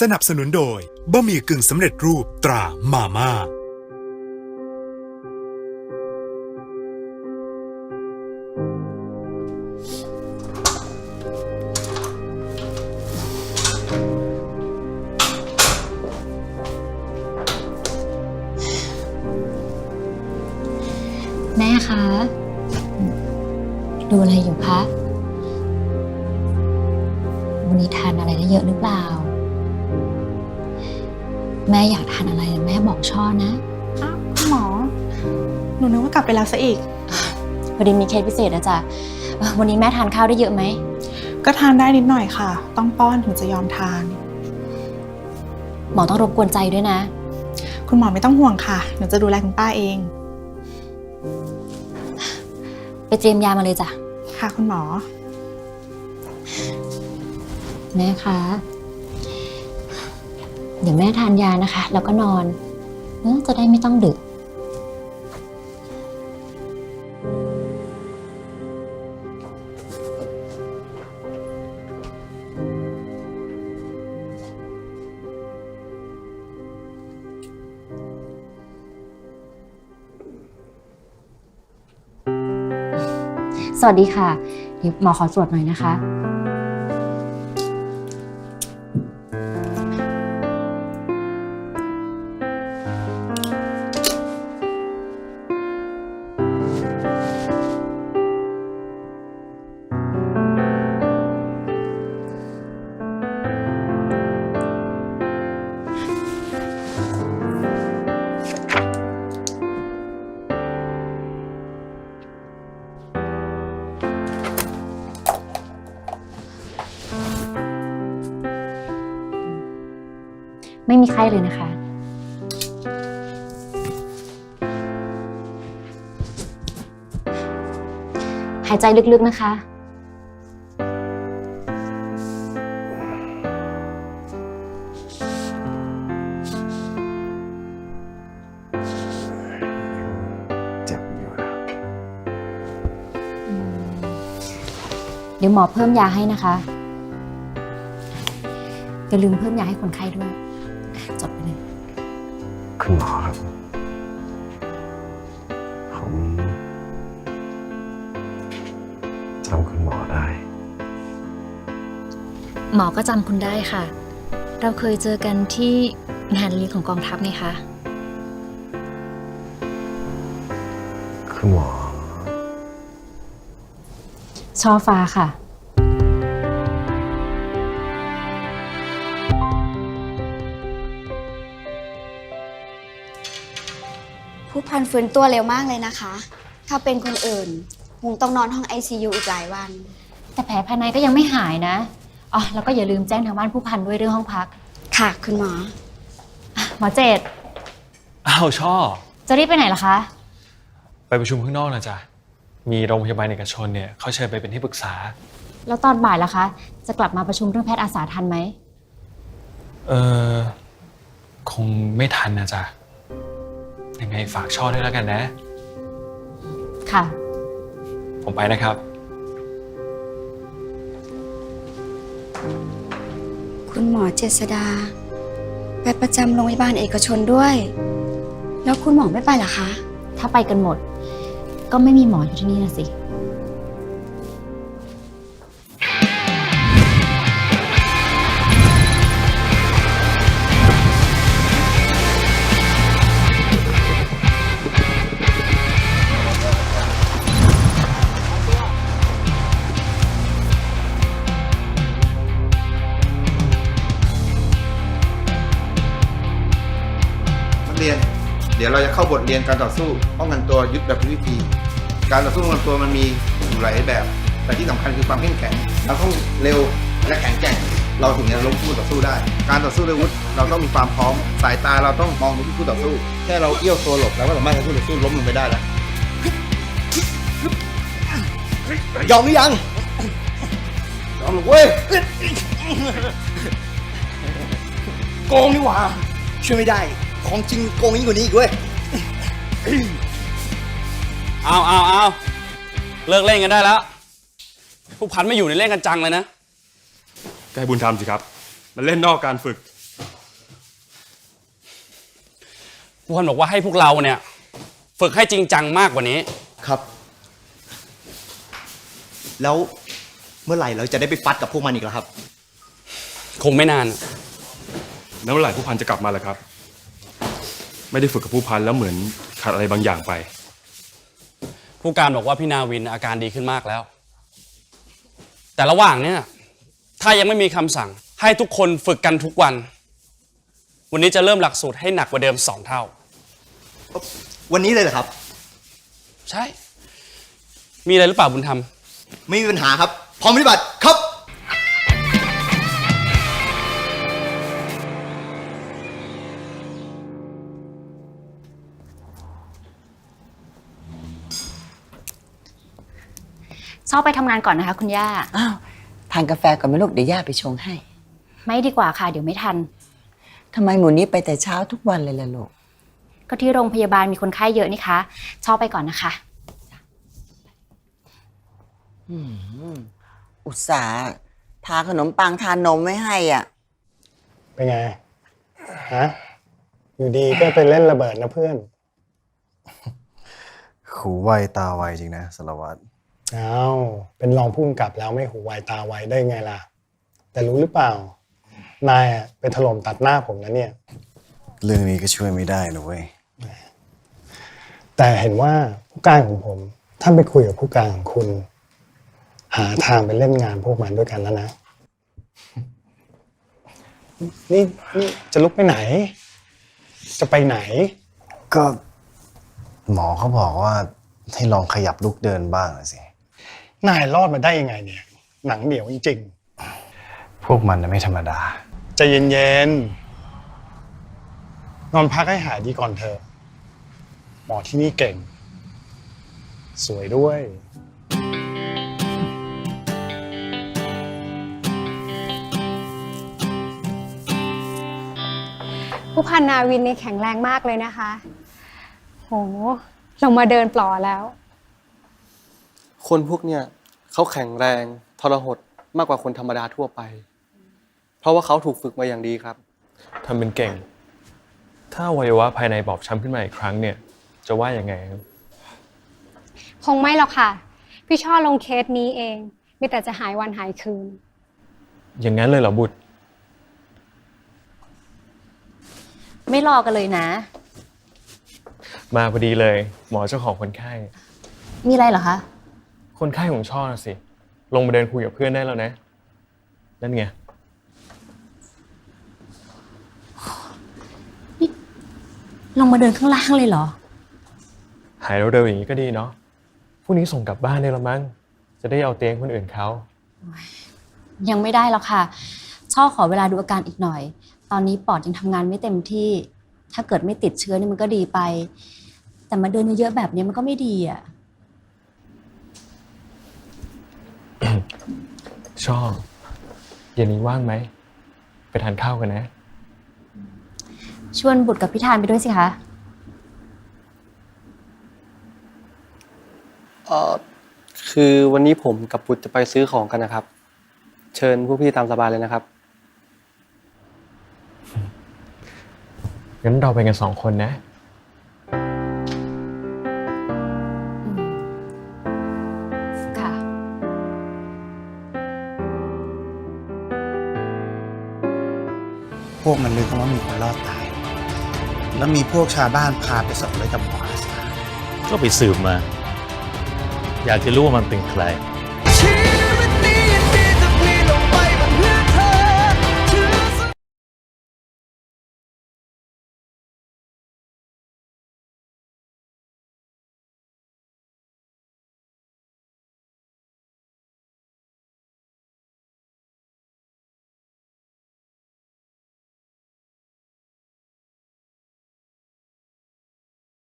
สนับสนุนโดยบะหมี่กึ่งสำเร็จรูปตรามาม่า แม่คะ ดูอะไรอยู่คะ แม่อยากทานอะไรแม่บอกช่อนะอ้าวคุณหมอ หนูนึกว่ากลับไปแล้วซะอีก พอดีมีเคสพิเศษนะจ๊ะเอ่อวันนี้แม่ทานข้าวได้เยอะไหม ก็ทานได้นิดหน่อยค่ะ ต้องป้อนถึงจะยอมทาน หมอต้องรบกวนใจด้วยนะ คุณหมอไม่ต้องห่วงค่ะ หนูจะดูแลคุณป้าเอง ไปเตรียมยามาเลยจ้ะ ค่ะ คุณหมอ แม่คะ เดี๋ยวแม่ทานยานะคะ แล้วก็นอนเนอะจะได้ไม่ต้องดึก สวัสดีค่ะเดี๋ยวหมอขอตรวจหน่อยนะคะ ไม่มีไข้เลยนะคะ หายใจลึกๆนะคะ เจ็บอยู่นะเดี๋ยวหมอเพิ่มยาให้นะคะ อย่าลืมเพิ่มยาให้คนไข้ด้วยจดไปเลย คุณหมอครับ ผมจำคุณหมอได้ หมอก็จำคุณได้ค่ะ เราเคยเจอกันที่งานเลี้ยงของกองทัพไงคะ คุณหมอ ช่อฟ้าค่ะ พันฟื้นตัวเร็วมากเลยนะคะ ถ้าเป็นคนอื่นคงต้องนอนห้อง ICU อีกหลายวัน แต่แผลภายในก็ยังไม่หายนะอ๋อแล้วก็อย่าลืมแจ้งทางบ้านผู้พันด้วยเรื่องห้องพัก ค่ะ คุณหมอ หมอเจดอ้าวช่อ จะรีบไปไหนล่ะคะ ไปประชุมข้างนอกนะจ๊ะ มีโรงพยาบาลเอกชนเนี่ยเขาเชิญไปเป็นที่ปรึกษา แล้วตอนบ่ายล่ะคะ จะกลับมาประชุมเรื่องแพทย์อาสาทันไหม เออคงไม่ทันนะจ๊ะ ยังไงฝากช่อด้วยแล้วกันนะ ค่ะ ผมไปนะครับ คุณหมอเจษดา ไปประจำโรงพยาบาลเอกชนด้วย แล้วคุณหมอไม่ไปเหรอคะ ถ้าไปกันหมด ก็ไม่มีหมออยู่ที่นี่นะสิ ดี๋ยวเราจะเข้าบทเรียนการต่อสู้ป้องกันตัวยุทธแบบวิธี การต่อสู้ป้องกันตัวมันมีอยู่หลายแบบ แต่ที่สำคัญคือความเข้มแข็งเราต้องเร็วและแข็งแกร่งเราถึงจะล้มคู่ต่อสู้ได้ การต่อสู้ด้วยอาวุธเราต้องมีความพร้อม สายตาเราต้องมองไปที่คู่ต่อสู้ แค่เราเอี้ยวตัวหลบเราก็สามารถให้คู่ต่อสู้ล้มลงไปได้แล้วยอมหรือยังยอมหรือเว้ยโกงนี่หว่าช่วยไม่ได้ ของจริงโกงยิ่งกว่านี้อีกเว้ย เอาเอาเอาเลิกเล่นกันได้แล้ว ผู้พันไม่อยู่ในเล่นกันจังเลยนะ ก็ให้บุญธรรมสิครับ มันเล่นนอกการฝึก ผู้พันบอกว่าให้พวกเราเนี่ย ฝึกให้จริงจังมากกว่านี้ ครับ แล้วเมื่อไหร่เราจะได้ไปฟัดกับพวกมันอีกแล้วครับ คงไม่นาน แล้วเมื่อไหร่ผู้พันจะกลับมาล่ะครับ ไม่ได้ฝึกกับผู้พันแล้วเหมือนขาดอะไรบางอย่างไป ผู้การบอกว่าพี่นาวินอาการดีขึ้นมากแล้ว แต่ระหว่างเนี่ยถ้ายังไม่มีคำสั่งให้ทุกคนฝึกกันทุกวัน วันนี้จะเริ่มหลักสูตรให้หนักกว่าเดิมสองเท่า วันนี้เลยเหรอครับ ใช่ มีอะไรหรือเปล่าบุญธรรม ไม่มีปัญหาครับ พร้อมปฏิบัติครับ ชอบไปทำงานก่อนนะคะ คุณย่า อ้าวทานกาแฟก่อนไหมลูกเดี๋ยวย่าไปชงให้ไม่ดีกว่าค่ะ เดี๋ยวไม่ทัน ทำไมหมูนี้ไปแต่เช้าทุกวันเลยล่ะลูกก็ที่โรงพยาบาลมีคนไข้เยอะนี่คะชอบไปก่อนนะคะอุตส่าห์ทาขนมปังทานนมไม่ให้อะ เป็นไง ฮะ อยู่ดีก็ไปเล่นระเบิดนะเพื่อนหูไวตาไวจริงนะสารวัตร อ้าวเป็นรองผู้กำกับแล้วไม่หูไวตาไวได้ไงล่ะ แต่รู้หรือเปล่า นายอะไปถล่มตัดหน้าผมนะเนี่ย เรื่องนี้ก็ช่วยไม่ได้นะเว้ย แต่เห็นว่าผู้การของผมท่านไปคุยกับผู้การของคุณ หาทางไปเล่นงานพวกมันด้วยกันแล้วนะนี่นี่จะลุกไปไหน จะไปไหน ก็หมอเขาบอกว่าให้ลองขยับลุกเดินบ้างนะสิ นายรอดมาได้ยังไงเนี่ย หนังเหนียวจริงพวกมันน่ะไม่ธรรมดา ๆใจเย็นๆนอนพักให้หายดีก่อนเถอะหมอที่นี่เก่ง สวยด้วย ผู้พันนาวินนี่แข็งแรงมากเลยนะคะ โหลงมาเดินปลอแล้ว คนพวกเนี่ยเขาแข็งแรงทรหดมากกว่าคนธรรมดาทั่วไป เพราะว่าเขาถูกฝึกมาอย่างดีครับ ทำเป็นเก่ง ถ้าอวัยวะภายในบอบช้ำขึ้นมาอีกครั้งเนี่ย จะว่ายังไงครับ คงไม่หรอกค่ะ พี่ช่อลงเคสนี้เอง มีแต่จะหายวันหายคืน อย่างนั้นเลยเหรอบุตร ไม่รอกันเลยนะ มาพอดีเลย หมอเจ้าของคนไข้ มีอะไรเหรอคะ คนไข้ของช่อนะสิ ลงมาเดินคุยกับเพื่อนได้แล้วนะ นั่นไงลงมาเดินข้างล่างเลยเหรอ หายเร็วๆอย่างนี้ก็ดีเนาะพรุ่งนี้ส่งกลับบ้านได้แล้วมั้ง จะได้เอาเตียงคนอื่นเขา ยังไม่ได้หรอกค่ะ ช่อขอเวลาดูอาการอีกหน่อย ตอนนี้ปอดยังทำงานไม่เต็มที่ ถ้าเกิดไม่ติดเชื้อนี่มันก็ดีไป แต่มาเดินเยอะๆแบบนี้มันก็ไม่ดีอะ ช่อเย็นนี้ว่างไหม ไปทานข้าวกันนะ ชวนบุตรกับพิธานไปด้วยสิคะ เออคือวันนี้ผมกับปุตจะไปซื้อของกันนะครับ เชิญผู้พี่ตามสบายเลยนะครับ งั้นเราไปกันสองคนนะค่ะ พวกมันลือกันว่ามีคนรอดตาย แล้วมีพวกชาวบ้านพาไปส่งไว้กับหมออาสา ก็ไปสืบมา อยากจะรู้ว่ามันเป็นใคร